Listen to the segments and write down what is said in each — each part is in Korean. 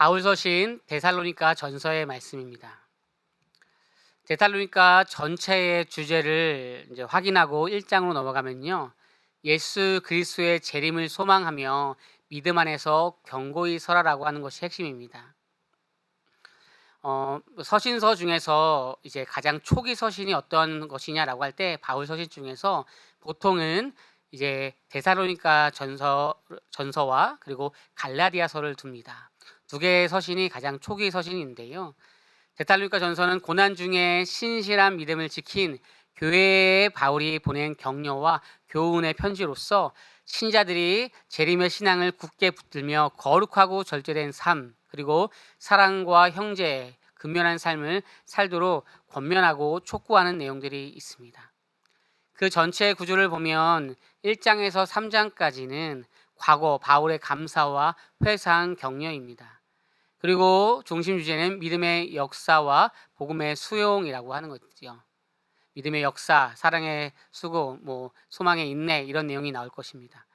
바울 서 신 데살로니가 전서의 말씀입니다. 데살로니가 전체의 주제를 이제 확인하고 1장으로 넘어가면요. 예수 그리스도의 재림을 소망하며 믿음 안에서 경고히 서라라고 하는 것이 핵심입니다. 어, 서신서 중에서 이제 가장 초기 서신이 어떤 것이냐라고 할 때 바울 서신 중에서 보통은 이제 데살로니가 전서 전서와 그리고 갈라디아서를 둡니다. 두 개의 서신이 가장 초기 서신인데요. 데살로니가 전서는 고난 중에 신실한 믿음을 지킨 교회에 바울이 보낸 격려와 교훈의 편지로서 신자들이 재림의 신앙을 굳게 붙들며 거룩하고 절제된 삶 그리고 사랑과 형제 근면한 삶을 살도록 권면하고 촉구하는 내용들이 있습니다. 그 전체 구조를 보면 1장에서 3장까지는 과거 바울의 감사와 회상 격려입니다. 그리고 중심 주제는 믿음의 역사와 복음의 수용이라고 하는 거죠. 믿음의 역사, 사랑의 수고, 뭐 소망의 인내 이런 내용이 나올 것입니다.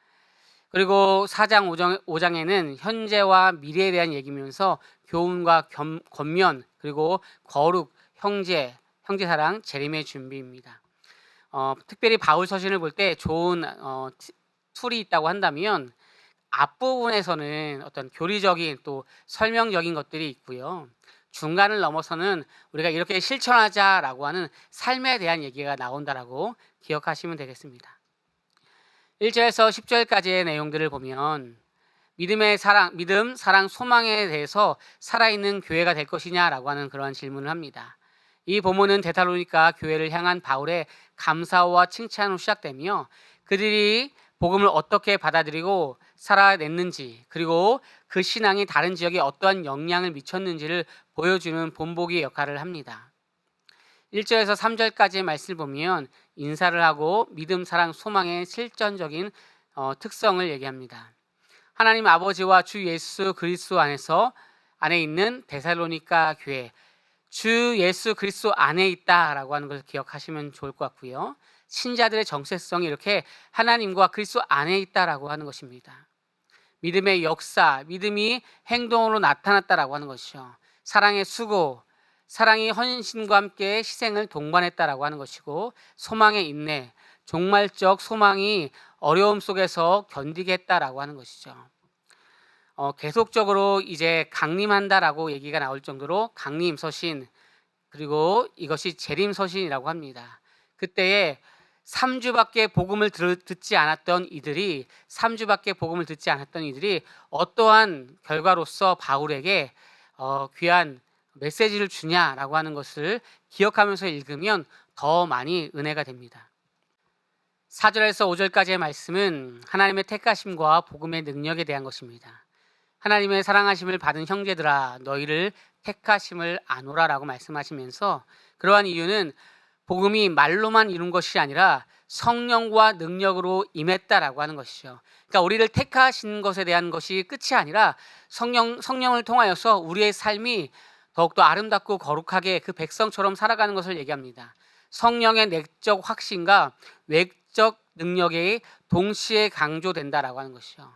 그리고 4장 5장, 에는 현재와 미래에 대한 얘기면서 교훈과 겸, 권면 그리고 거룩, 형제, 형제 사랑, 재림의 준비입니다. 어, 특별히 바울 서신을 볼 때 좋은 어, 툴이 있다고 한다면 앞부분에서는 어떤 교리적인 또 설명적인 것들이 있고요. 중간을 넘어서는 우리가 이렇게 실천하자라고 하는 삶에 대한 얘기가 나온다라고 기억하시면 되겠습니다. 1절에서 10절까지의 내용들을 보면 믿음의 사랑, 믿음, 사랑, 소망에 대해서 살아있는 교회가 될 것이냐라고 하는 그러한 질문을 합니다. 이 본문은 데살로니가 교회를 향한 바울의 감사와 칭찬으로 시작되며 그들이 복음을 어떻게 받아들이고 살아냈는지 그리고 그 신앙이 다른 지역에 어떠한 영향을 미쳤는지를 보여주는 본보기 역할을 합니다. 1절에서 3절까지의 말씀을 보면 인사를 하고 믿음, 사랑, 소망의 실전적인 어, 특성을 얘기합니다. 하나님 아버지와 주 예수 그리스도 안에서 안에 있는 데살로니가 교회 주 예수 그리스도 안에 있다라고 하는 것을 기억하시면 좋을 것 같고요. 신자들의 정체성이 이렇게 하나님과 그리스도 안에 있다라고 하는 것입니다. 믿음의 역사, 믿음이 행동으로 나타났다라고 하는 것이죠. 사랑의 수고, 사랑이 헌신과 함께 희생을 동반했다라고 하는 것이고 소망의 인내, 종말적 소망이 어려움 속에서 견디겠다라고 하는 것이죠. 어, 계속적으로 이제 강림한다라고 얘기가 나올 정도로 강림 서신 그리고 이것이 재림 서신이라고 합니다. 그때에 3주밖에 복음을 듣지 않았던 이들이 3주밖에 복음을 듣지 않았던 이들이 어떠한 결과로서 바울에게 어, 귀한 메시지를 주냐라고 하는 것을 기억하면서 읽으면 더 많이 은혜가 됩니다. 4절에서 5절까지의 말씀은 하나님의 택하심과 복음의 능력에 대한 것입니다. 하나님의 사랑하심을 받은 형제들아 너희를 택하심을 아노라라고 말씀하시면서 그러한 이유는 복음이 말로만 이룬 것이 아니라 성령과 능력으로 임했다라고 하는 것이죠. 그러니까 우리를 택하신 것에 대한 것이 끝이 아니라 성령 성령을 통하여서 우리의 삶이 더욱더 아름답고 거룩하게 그 백성처럼 살아가는 것을 얘기합니다. 성령의 내적 확신과 외적 능력이 동시에 강조된다라고 하는 것이죠.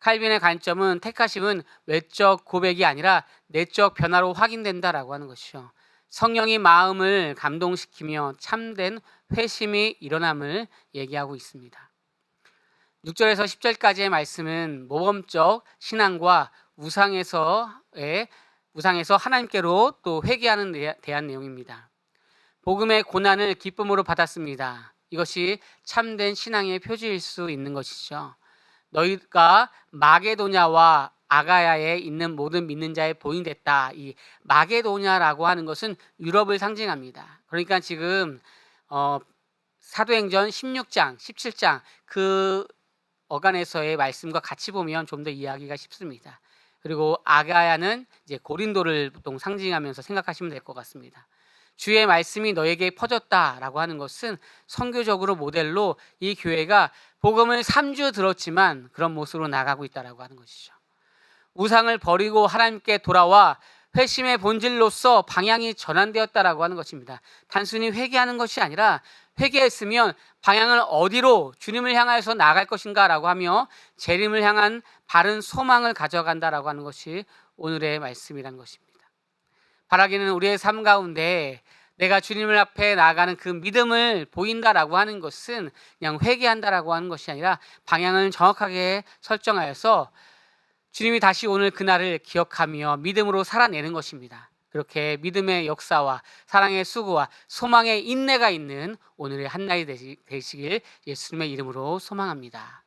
칼빈의 관점은 택하심은 외적 고백이 아니라 내적 변화로 확인된다라고 하는 것이죠. 성령이 마음을 감동시키며 참된 회심이 일어남을 얘기하고 있습니다. 6절에서 10절까지의 말씀은 모범적 신앙과 우상에서의 우상에서 하나님께로 또 회개하는 데 대한 내용입니다. 복음의 고난을 기쁨으로 받았습니다. 이것이 참된 신앙의 표지일 수 있는 것이죠. 너희가 마게도냐와 아가야에 있는 모든 믿는 자의 보인 됐다. 이 마게도냐라고 하는 것은 유럽을 상징합니다. 그러니까 지금 어, 사도행전 16장, 17장 그 어간에서의 말씀과 같이 보면 좀 더 이해하기가 쉽습니다. 그리고 아가야는 이제 고린도를 보통 상징하면서 생각하시면 될 것 같습니다. 주의 말씀이 너에게 퍼졌다라고 하는 것은 선교적으로 모델로 이 교회가 복음을 3주 들었지만 그런 모습으로 나가고 있다라고 하는 것이죠. 우상을 버리고 하나님께 돌아와 회심의 본질로서 방향이 전환되었다라고 하는 것입니다. 단순히 회개하는 것이 아니라 회개했으면 방향을 어디로 주님을 향하여서 나갈 것인가라고 하며 재림을 향한 바른 소망을 가져간다라고 하는 것이 오늘의 말씀이란 것입니다. 바라기는 우리의 삶 가운데 내가 주님을 앞에 나아가는 그 믿음을 보인다라고 하는 것은 그냥 회개한다라고 하는 것이 아니라 방향을 정확하게 설정하여서 주님이 다시 오늘 그날을 기억하며 믿음으로 살아내는 것입니다. 그렇게 믿음의 역사와 사랑의 수고와 소망의 인내가 있는 오늘의 한날이 되시- 되시길 예수님의 이름으로 소망합니다.